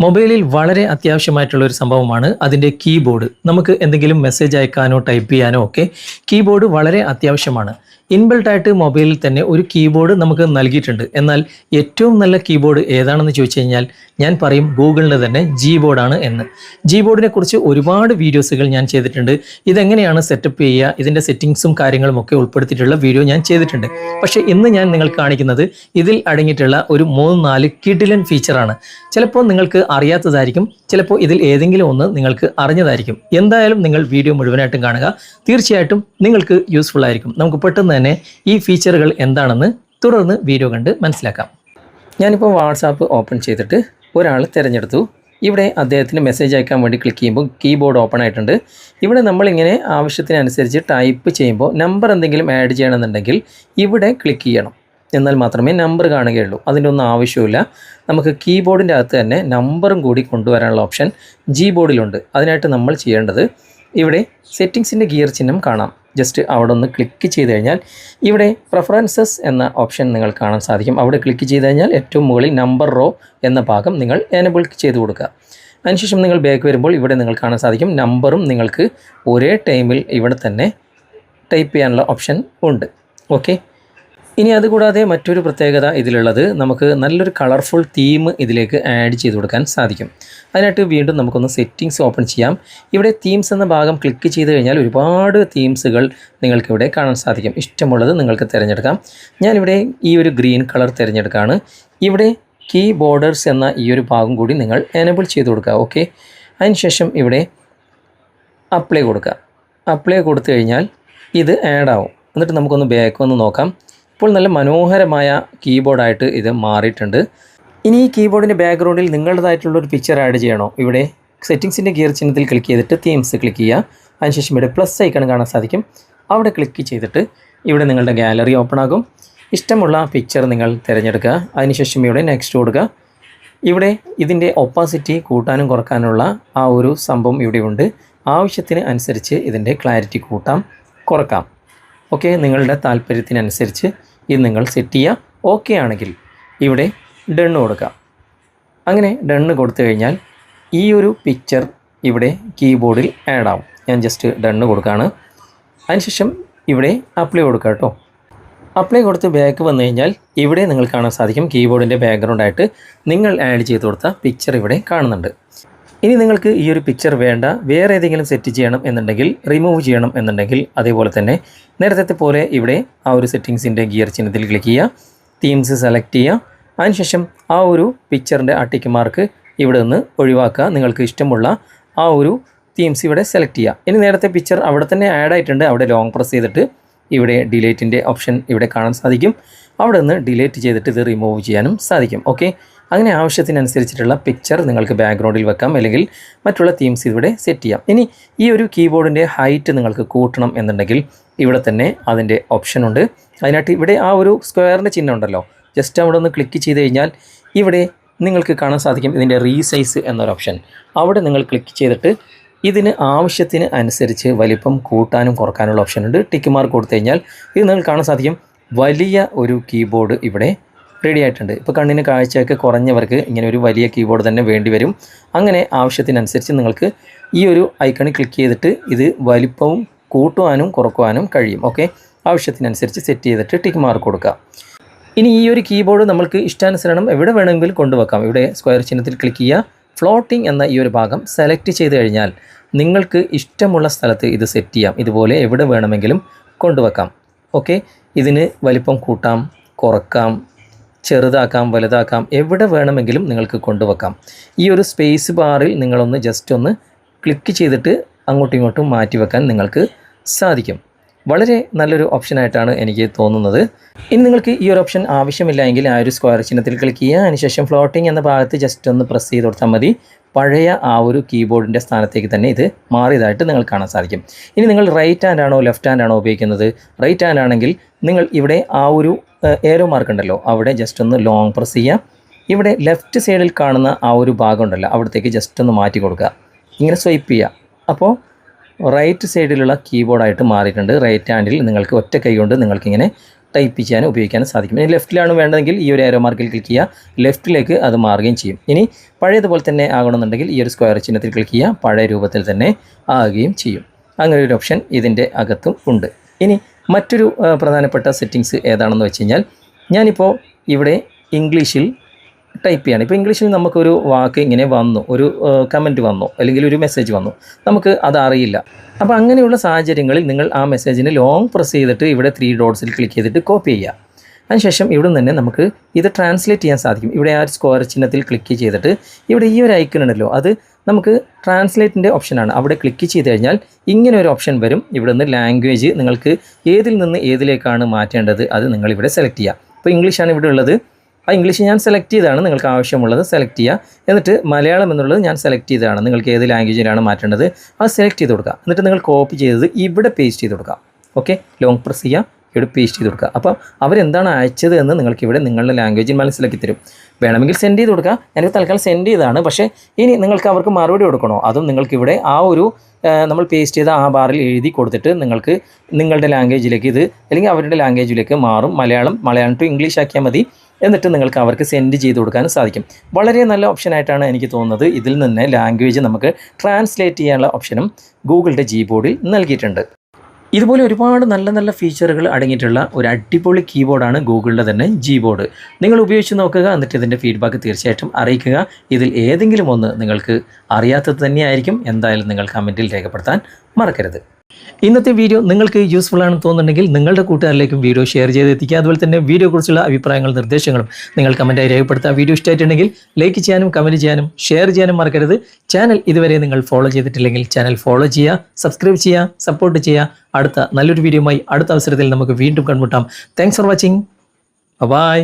മൊബൈലിൽ വളരെ അത്യാവശ്യമായിട്ടുള്ള ഒരു സംഭവമാണ് അതിന്റെ കീബോർഡ്. നമുക്ക് എന്തെങ്കിലും മെസ്സേജ് അയക്കാനോ ടൈപ്പ് ചെയ്യാനോ ഒക്കെ കീബോർഡ് വളരെ അത്യാവശ്യമാണ്. ഇൻബിൽട്ട് ആയിട്ട് മൊബൈലിൽ തന്നെ ഒരു കീബോർഡ് നമുക്ക് നൽകിയിട്ടുണ്ട്. എന്നാൽ ഏറ്റവും നല്ല കീബോർഡ് ഏതാണെന്ന് ചോദിച്ചു കഴിഞ്ഞാൽ ഞാൻ പറയും ഗൂഗിളിന്റെ തന്നെ ജി ബോർഡാണ് എന്ന്. ജി ബോർഡിനെ കുറിച്ച് ഒരുപാട് വീഡിയോസുകൾ ഞാൻ ചെയ്തിട്ടുണ്ട്. ഇതെങ്ങനെയാണ് സെറ്റപ്പ് ചെയ്യുക ഇതിന്റെ സെറ്റിങ്സും കാര്യങ്ങളും ഒക്കെ ഉൾപ്പെടുത്തിയിട്ടുള്ള വീഡിയോ ഞാൻ ചെയ്തിട്ടുണ്ട്. പക്ഷേ ഇന്ന് ഞാൻ നിങ്ങൾ കാണിക്കുന്നത് ഇതിൽ അടങ്ങിയിട്ടുള്ള ഒരു മൂന്ന് നാല് കിഡിലൻ ഫീച്ചറാണ് ചിലപ്പോൾ നിങ്ങൾക്ക് അറിയാത്തതായിരിക്കും ചിലപ്പോൾ ഇതിൽ ഏതെങ്കിലും ഒന്ന് നിങ്ങൾക്ക് അറിഞ്ഞതായിരിക്കും. എന്തായാലും നിങ്ങൾ വീഡിയോ മുഴുവനായിട്ടും കാണുക. തീർച്ചയായിട്ടും നിങ്ങൾക്ക് യൂസ്ഫുൾ ആയിരിക്കും. നമുക്ക് പെട്ടെന്ന് തന്നെ ഈ ഫീച്ചറുകൾ എന്താണെന്ന് തുടർന്ന് വീഡിയോ കണ്ട് മനസ്സിലാക്കാം. ഞാനിപ്പോൾ വാട്സാപ്പ് ഓപ്പൺ ചെയ്തിട്ട് ഒരാൾ തിരഞ്ഞെടുത്തു. ഇവിടെ അദ്ദേഹത്തിന് മെസ്സേജ് അയക്കാൻ വേണ്ടി ക്ലിക്ക് ചെയ്യുമ്പോൾ കീബോർഡ് ഓപ്പൺ ആയിട്ടുണ്ട്. ഇവിടെ നമ്മളിങ്ങനെ ആവശ്യത്തിനനുസരിച്ച് ടൈപ്പ് ചെയ്യുമ്പോൾ നമ്പർ എന്തെങ്കിലും ആഡ് ചെയ്യണമെന്നുണ്ടെങ്കിൽ ഇവിടെ ക്ലിക്ക് ചെയ്യണം. എന്നാൽ മാത്രമേ നമ്പർ കാണുകയുള്ളൂ. അതിന്റെ ഒന്നും ആവശ്യമില്ല നമുക്ക് കീബോർഡിന്റെ അകത്ത് തന്നെ നമ്പറും കൂടി കൊണ്ടുവരാനുള്ള ഓപ്ഷൻ ജി ബോർഡിലുണ്ട് അതിനായിട്ട് നമ്മൾ ചെയ്യേണ്ടത് ഇവിടെ സെറ്റിങ്സിന്റെ ഗിയർ ചിഹ്നം കാണാം. ജസ്റ്റ് അവിടെ ഒന്ന് ക്ലിക്ക് ചെയ്ത് കഴിഞ്ഞാൽ ഇവിടെ പ്രിഫറൻസസ് എന്ന ഓപ്ഷൻ നിങ്ങൾ കാണാൻ സാധിക്കും. അവിടെ ക്ലിക്ക് ചെയ്ത് കഴിഞ്ഞാൽ ഏറ്റവും മുകളിൽ നമ്പർ റോ എന്ന ഭാഗം നിങ്ങൾ എനബിൾ ചെയ്ത് കൊടുക്കുക. അതിനുശേഷം നിങ്ങൾ ബാക്ക് വരുമ്പോൾ ഇവിടെ നിങ്ങൾ കാണാൻ സാധിക്കും നമ്പറും നിങ്ങൾക്ക് ഒരേ ടൈമിൽ ഇവിടെ തന്നെ ടൈപ്പ് ചെയ്യാനുള്ള ഓപ്ഷൻ ഉണ്ട്. ഓക്കെ ഇനി അതുകൂടാതെ മറ്റൊരു പ്രത്യേകത ഇതിലുള്ളത്. നമുക്ക് നല്ലൊരു കളർഫുൾ തീം ഇതിലേക്ക് ആഡ് ചെയ്ത് കൊടുക്കാൻ സാധിക്കും. അതിനായിട്ട് വീണ്ടും നമുക്കൊന്ന് സെറ്റിങ്സ് ഓപ്പൺ ചെയ്യാം. ഇവിടെ തീംസ് എന്ന ഭാഗം ക്ലിക്ക് ചെയ്ത് കഴിഞ്ഞാൽ ഒരുപാട് തീംസുകൾ നിങ്ങൾക്ക് ഇവിടെ കാണാൻ സാധിക്കും. ഇഷ്ടമുള്ളത് നിങ്ങൾക്ക് തിരഞ്ഞെടുക്കാം. ഞാനിവിടെ ഈ ഒരു ഗ്രീൻ കളർ തിരഞ്ഞെടുക്കുകയാണ് ഇവിടെ കീ ബോർഡേഴ്സ് എന്ന ഈ ഒരു ഭാഗം കൂടി നിങ്ങൾ എനബിൾ ചെയ്ത് കൊടുക്കുക ഓക്കെ അതിനുശേഷം ഇവിടെ അപ്ലൈ കൊടുക്കുക. അപ്ലൈ കൊടുത്തു കഴിഞ്ഞാൽ ഇത് ആഡ് ആവും. എന്നിട്ട് നമുക്കൊന്ന് ബാക്ക് വന്ന് നോക്കാം. ഇപ്പോൾ നല്ല മനോഹരമായ കീബോർഡായിട്ട് ഇത് മാറിയിട്ടുണ്ട്. ഇനി ഈ കീബോർഡിന്റെ ബാക്ക്ഗ്രൗണ്ടിൽ നിങ്ങളുടേതായിട്ടുള്ള ഒരു പിക്ചർ ആഡ് ചെയ്യണോ? ഇവിടെ സെറ്റിങ്സിന്റെ ഗിയർ ചിഹ്നത്തിൽ ക്ലിക്ക് ചെയ്തിട്ട് തീംസ് ക്ലിക്ക് ചെയ്യുക. അതിനുശേഷം ഇവിടെ പ്ലസ് ഐക്കൺ കാണാൻ സാധിക്കും. അവിടെ ക്ലിക്ക് ചെയ്തിട്ട് ഇവിടെ നിങ്ങളുടെ ഗാലറി ഓപ്പൺ ആകും. ഇഷ്ടമുള്ള പിക്ചർ നിങ്ങൾ തിരഞ്ഞെടുക്കുക. അതിനുശേഷം ഇവിടെ നെക്സ്റ്റ് കൊടുക്കുക. ഇവിടെ ഇതിന്റെ ഒപ്പാസിറ്റി കൂട്ടാനും കുറക്കാനുള്ള ആ ഒരു സംഭവം ഇവിടെ ഉണ്ട്. ആവശ്യത്തിന് അനുസരിച്ച് ഇതിന്റെ ക്ലാരിറ്റി കൂട്ടാം കുറക്കാം. ഓക്കെ നിങ്ങളുടെ താല്പര്യത്തിനനുസരിച്ച് ഇത് നിങ്ങൾ സെറ്റ് ചെയ്യുക ഓക്കെ ആണെങ്കിൽ ഇവിടെ ഡണ്ണ് കൊടുക്കാം. അങ്ങനെ ഡണ്ണ് കൊടുത്തു കഴിഞ്ഞാൽ ഈ ഒരു പിക്ചർ ഇവിടെ കീബോർഡിൽ ആഡ് ആവും. ഞാൻ ജസ്റ്റ് ഡണ്ണ് കൊടുക്കുകയാണ് അതിനുശേഷം ഇവിടെ അപ്ലൈ കൊടുക്കുക കേട്ടോ. അപ്ലൈ കൊടുത്ത് ബാക്ക് വന്നു കഴിഞ്ഞാൽ ഇവിടെ നിങ്ങൾ കാണാൻ സാധിക്കും കീബോർഡിന്റെ ബാക്ക്ഗ്രൗണ്ടായിട്ട് നിങ്ങൾ ആഡ് ചെയ്ത് കൊടുത്ത പിക്ചർ ഇവിടെ കാണുന്നുണ്ട്. ഇനി നിങ്ങൾക്ക് ഈ ഒരു പിക്ചർ വേണ്ട. വേറെ ഏതെങ്കിലും സെറ്റ് ചെയ്യണം എന്നുണ്ടെങ്കിൽ റിമൂവ് ചെയ്യണം എന്നുണ്ടെങ്കിൽ അതേപോലെ തന്നെ നേരത്തെ പോലെ ഇവിടെ ആ ഒരു സെറ്റിങ്സിന്റെ ഗിയർ ചിഹ്നത്തിൽ ക്ലിക്ക് ചെയ്യുക. തീംസ് സെലക്ട് ചെയ്യുക. അതിനുശേഷം ആ ഒരു പിക്ചറിന്റെ ആ ടിക്ക് മാർക്ക് ഇവിടെ നിന്ന് ഒഴിവാക്കുക. നിങ്ങൾക്ക് ഇഷ്ടമുള്ള ആ ഒരു തീംസ് ഇവിടെ സെലക്ട് ചെയ്യുക. ഇനി നേരത്തെ പിക്ചർ അവിടെ തന്നെ ആഡ് ആയിട്ടുണ്ട്. അവിടെ ലോങ് പ്രസ് ചെയ്തിട്ട് ഇവിടെ ഡിലേറ്റിന്റെ ഓപ്ഷൻ ഇവിടെ കാണാൻ സാധിക്കും. അവിടെ നിന്ന് ഡിലേറ്റ് ചെയ്തിട്ട് ഇത് റിമൂവ് ചെയ്യാനും സാധിക്കും. ഓക്കെ അങ്ങനെ ആവശ്യത്തിനനുസരിച്ചിട്ടുള്ള പിക്ചർ നിങ്ങൾക്ക് ബാക്ക്ഗ്രൗണ്ടിൽ വെക്കാം അല്ലെങ്കിൽ മറ്റുള്ള തീംസ് ഇവിടെ സെറ്റ് ചെയ്യാം. ഇനി ഈ ഒരു കീബോർഡിന്റെ ഹൈറ്റ് നിങ്ങൾക്ക് കൂട്ടണം എന്നുണ്ടെങ്കിൽ ഇവിടെ തന്നെ അതിന്റെ ഓപ്ഷൻ ഉണ്ട്. അതിനായിട്ട് ഇവിടെ ആ ഒരു സ്ക്വയറിന്റെ ചിഹ്നം ഉണ്ടല്ലോ. ജസ്റ്റ് അവിടെ ഒന്ന് ക്ലിക്ക് ചെയ്ത് കഴിഞ്ഞാൽ ഇവിടെ നിങ്ങൾക്ക് കാണാൻ സാധിക്കും ഇതിന്റെ റീസൈസ് എന്നൊരു ഓപ്ഷൻ അവിടെ നിങ്ങൾ ക്ലിക്ക് ചെയ്തിട്ട് ഇതിന് ആവശ്യത്തിന് അനുസരിച്ച് വലിപ്പം കൂട്ടാനും കുറക്കാനുള്ള ഓപ്ഷൻ ഉണ്ട്. ടിക്ക് മാർക്ക് കൊടുത്തു കഴിഞ്ഞാൽ ഇത് നിങ്ങൾക്ക് കാണാൻ സാധിക്കും. വലിയ ഒരു കീബോർഡ് ഇവിടെ റെഡി ആയിട്ടുണ്ട്. ഇപ്പോൾ കണ്ണിന് കാഴ്ചയൊക്കെ കുറഞ്ഞവർക്ക് ഇങ്ങനെ ഒരു വലിയ കീബോർഡ് തന്നെ വേണ്ടി വരും. അങ്ങനെ ആവശ്യത്തിനനുസരിച്ച് നിങ്ങൾക്ക് ഈ ഒരു ഐക്കണിൽ ക്ലിക്ക് ചെയ്തിട്ട് ഇത് വലിപ്പവും കൂട്ടുവാനും കുറക്കുവാനും കഴിയും. ഓക്കെ ആവശ്യത്തിനനുസരിച്ച് സെറ്റ് ചെയ്തിട്ട് ടിക്ക് മാർക്ക് കൊടുക്കുക ഇനി ഈ ഒരു കീബോർഡ് നമുക്ക് ഇഷ്ടാനുസരണം എവിടെ വേണമെങ്കിലും കൊണ്ടുവെക്കാം. ഇവിടെ സ്ക്വയർ ചിഹ്നത്തിൽ ക്ലിക്ക് ചെയ്യുക. ഫ്ലോട്ടിംഗ് എന്ന ഈ ഒരു ഭാഗം സെലക്ട് ചെയ്ത് കഴിഞ്ഞാൽ നിങ്ങൾക്ക് ഇഷ്ടമുള്ള സ്ഥലത്ത് ഇത് സെറ്റ് ചെയ്യാം. ഇതുപോലെ എവിടെ വേണമെങ്കിലും കൊണ്ടുവെക്കാം. ഓക്കെ ഇതിന് വലിപ്പം കൂട്ടാം കുറക്കാം ചെറുതാക്കാം വലുതാക്കാം എവിടെ വേണമെങ്കിലും നിങ്ങൾക്ക് കൊണ്ടുവെക്കാം. ഈ ഒരു സ്പേസ് ബാറിൽ നിങ്ങളൊന്ന് ജസ്റ്റ് ഒന്ന് ക്ലിക്ക് ചെയ്തിട്ട് അങ്ങോട്ടും ഇങ്ങോട്ടും മാറ്റി വെക്കാൻ നിങ്ങൾക്ക് സാധിക്കും. വളരെ നല്ലൊരു ഓപ്ഷനായിട്ടാണ് എനിക്ക് തോന്നുന്നത്. ഇനി നിങ്ങൾക്ക് ഈ ഒരു ഓപ്ഷൻ ആവശ്യമില്ല എങ്കിൽ ആ ഒരു സ്ക്വയർ ചിഹ്നത്തിൽ ക്ലിക്ക് ചെയ്യുക. അതിനുശേഷം ഫ്ലോട്ടിംഗ് എന്ന ഭാഗത്ത് ജസ്റ്റ് ഒന്ന് പ്രസ് ചെയ്ത് കൊടുത്താൽ മതി. പഴയ ആ ഒരു കീബോർഡിന്റെ സ്ഥാനത്തേക്ക് തന്നെ ഇത് മാറിയതായിട്ട് നിങ്ങൾ കാണാൻ സാധിക്കും. ഇനി നിങ്ങൾ റൈറ്റ് ഹാൻഡ് ആണോ ലെഫ്റ്റ് ഹാൻഡ് ആണോ ഉപയോഗിക്കുന്നത്? റൈറ്റ് ഹാൻഡ് ആണെങ്കിൽ നിങ്ങൾ ഇവിടെ ആ ഒരു ഏരോ മാർക്ക് ഉണ്ടല്ലോ. അവിടെ ജസ്റ്റ് ഒന്ന് ലോങ് പ്രസ് ചെയ്യുക. ഇവിടെ ലെഫ്റ്റ് സൈഡിൽ കാണുന്ന ആ ഒരു ഭാഗം ഉണ്ടല്ലോ. അവിടത്തേക്ക് ജസ്റ്റ് ഒന്ന് മാറ്റി കൊടുക്കുക. ഇങ്ങനെ സ്വൈപ്പ് ചെയ്യുക. അപ്പോൾ റൈറ്റ് സൈഡിലുള്ള കീബോർഡായിട്ട് മാറിയിട്ടുണ്ട്. റൈറ്റ് ഹാൻഡിൽ നിങ്ങൾക്ക് ഒറ്റ കൈ കൊണ്ട് നിങ്ങൾക്കിങ്ങനെ ടൈപ്പ് ചെയ്യാനും ഉപയോഗിക്കാനും സാധിക്കും. ഇനി ലെഫ്റ്റിലാണ് വേണ്ടതെങ്കിൽ ഈ ഒരു ഏരോ മാർക്കിൽ ക്ലിക്ക് ചെയ്യുക. ലെഫ്റ്റിലേക്ക് അത് മാറുകയും ചെയ്യും. ഇനി പഴയതുപോലെ തന്നെ ആകണമെന്നുണ്ടെങ്കിൽ ഈ ഒരു സ്ക്വയർ ചിഹ്നത്തിൽ ക്ലിക്ക് ചെയ്യുക. പഴയ രൂപത്തിൽ തന്നെ ആകുകയും ചെയ്യും. അങ്ങനെ ഒരു ഓപ്ഷൻ ഇതിന്റെ അകത്തും ഉണ്ട്. ഇനി മറ്റൊരു പ്രധാനപ്പെട്ട സെറ്റിങ്സ് ഏതാണെന്ന് വെച്ച് കഴിഞ്ഞാൽ ഞാനിപ്പോൾ ഇവിടെ ഇംഗ്ലീഷിൽ ടൈപ്പ് ചെയ്യാണ്. ഇപ്പോൾ ഇംഗ്ലീഷിൽ നമുക്കൊരു വാക്ക് ഇങ്ങനെ വന്നു ഒരു കമന്റ് വന്നു അല്ലെങ്കിൽ ഒരു മെസ്സേജ് വന്നു. നമുക്ക് അത് അറിയില്ല. അപ്പോൾ അങ്ങനെയുള്ള സാഹചര്യങ്ങളിൽ നിങ്ങൾ ആ മെസ്സേജിന് ലോങ് പ്രസ് ചെയ്തിട്ട് ഇവിടെ ത്രീ ഡോട്ട്സിൽ ക്ലിക്ക് ചെയ്തിട്ട് കോപ്പി ചെയ്യുക. അതിനുശേഷം ഇവിടെ നിന്ന് തന്നെ നമുക്ക് ഇത് ട്രാൻസ്ലേറ്റ് ചെയ്യാൻ സാധിക്കും. ഇവിടെ ആ ഒരു സ്ക്വയർ ചിഹ്നത്തിൽ ക്ലിക്ക് ചെയ്തിട്ട് ഇവിടെ ഈ ഒരു ഐക്കൺ ഉണ്ടല്ലോ അത് നമുക്ക് ട്രാൻസ്ലേറ്റിന്റെ ഓപ്ഷനാണ് അവിടെ ക്ലിക്ക് ചെയ്ത് കഴിഞ്ഞാൽ ഇങ്ങനെ ഒരു ഓപ്ഷൻ വരും. ഇവിടെ നിന്ന് ലാംഗ്വേജ് നിങ്ങൾക്ക് ഏതിൽ നിന്ന് ഏതിലേക്കാണ് മാറ്റേണ്ടത് അത് നിങ്ങൾ ഇവിടെ സെലക്ട് ചെയ്യുക ഇപ്പോൾ ഇംഗ്ലീഷാണ് ഇവിടെ ഉള്ളത്. ആ ഇംഗ്ലീഷ് ഞാൻ സെലക്ട് ചെയ്താണ് നിങ്ങൾക്ക് ആവശ്യമുള്ളത് സെലക്ട് ചെയ്യുക എന്നിട്ട് മലയാളം എന്നുള്ളത് ഞാൻ സെലക്ട് ചെയ്തതാണ്. നിങ്ങൾക്ക് ഏത് ലാംഗ്വേജിലാണ് മാറ്റേണ്ടത് അത് സെലക്ട് ചെയ്ത് കൊടുക്കുക എന്നിട്ട് നിങ്ങൾ കോപ്പി ചെയ്തത് ഇവിടെ പേസ്റ്റ് ചെയ്ത് കൊടുക്കുക ഓക്കെ ലോങ് പ്രസ് ചെയ്യുക ഇവിടെ പേസ്റ്റ് ചെയ്ത് കൊടുക്കുക. അപ്പോൾ അവരെന്താണ് അയച്ചത് എന്ന് നിങ്ങൾക്ക് ഇവിടെ നിങ്ങളുടെ ലാംഗ്വേജിൽ മനസ്സിലാക്കി തരും. വേണമെങ്കിൽ സെൻഡ് ചെയ്ത് കൊടുക്കുക ഞാനിപ്പോൾ തൽക്കാലം സെൻഡ് ചെയ്തതാണ്. പക്ഷേ ഇനി നിങ്ങൾക്ക് അവർക്ക് മറുപടി കൊടുക്കണോ? അതും നിങ്ങൾക്ക് ഇവിടെ ആ ഒരു നമ്മൾ പേസ്റ്റ് ചെയ്ത ആ ബാറിൽ എഴുതി കൊടുത്തിട്ട് നിങ്ങൾക്ക് നിങ്ങളുടെ ലാംഗ്വേജിലേക്ക് ഇത് അല്ലെങ്കിൽ അവരുടെ ലാംഗ്വേജിലേക്ക് മാറും. മലയാളം മലയാളം ടു ഇംഗ്ലീഷ് ആക്കിയാൽ മതി. എന്നിട്ട് നിങ്ങൾക്ക് അവർക്ക് സെൻഡ് ചെയ്ത് കൊടുക്കാനും സാധിക്കും. വളരെ നല്ല ഓപ്ഷനായിട്ടാണ് എനിക്ക് തോന്നുന്നത്. ഇതിൽ നിന്ന് ലാംഗ്വേജ് നമുക്ക് ട്രാൻസ്ലേറ്റ് ചെയ്യാനുള്ള ഓപ്ഷനും ഗൂഗിളിന്റെ ജി ബോർഡിൽ നൽകിയിട്ടുണ്ട്. ഇതുപോലെ ഒരുപാട് നല്ല നല്ല ഫീച്ചറുകൾ അടങ്ങിയിട്ടുള്ള ഒരു അടിപൊളി കീബോർഡാണ് ഗൂഗിളിന്റെ തന്നെ ജി ബോർഡ് നിങ്ങൾ ഉപയോഗിച്ച് നോക്കുക എന്നിട്ട് ഇതിന്റെ ഫീഡ്ബാക്ക് തീർച്ചയായിട്ടും അറിയിക്കുക. ഇതിൽ ഏതെങ്കിലും ഒന്ന് നിങ്ങൾക്ക് അറിയാത്തത് തന്നെയായിരിക്കും. എന്തായാലും നിങ്ങൾ കമന്റിൽ രേഖപ്പെടുത്താൻ മറക്കരുത്. ഇന്നത്തെ വീഡിയോ നിങ്ങൾക്ക് യൂസ്ഫുൾ ആണെന്ന് തോന്നുന്നുണ്ടെങ്കിൽ നിങ്ങളുടെ കൂട്ടുകാരിലേക്കും വീഡിയോ ഷെയർ ചെയ്ത് എത്തിക്കുക അതുപോലെ തന്നെ വീഡിയോയെക്കുറിച്ചുള്ള അഭിപ്രായങ്ങളും നിർദ്ദേശങ്ങളും നിങ്ങൾ കമന്റായി രേഖപ്പെടുത്താം വീഡിയോ ഇഷ്ടമായിട്ടുണ്ടെങ്കിൽ ലൈക്ക് ചെയ്യാനും കമന്റ് ചെയ്യാനും ഷെയർ ചെയ്യാനും മറക്കരുത്. ചാനൽ ഇതുവരെ നിങ്ങൾ ഫോളോ ചെയ്തിട്ടില്ലെങ്കിൽ ചാനൽ ഫോളോ ചെയ്യുക സബ്സ്ക്രൈബ് ചെയ്യുക സപ്പോർട്ട് ചെയ്യുക. അടുത്ത നല്ലൊരു വീഡിയോയുമായി അടുത്ത അവസരത്തിൽ നമുക്ക് വീണ്ടും കണ്ടുമുട്ടാം. Thanks for watching bye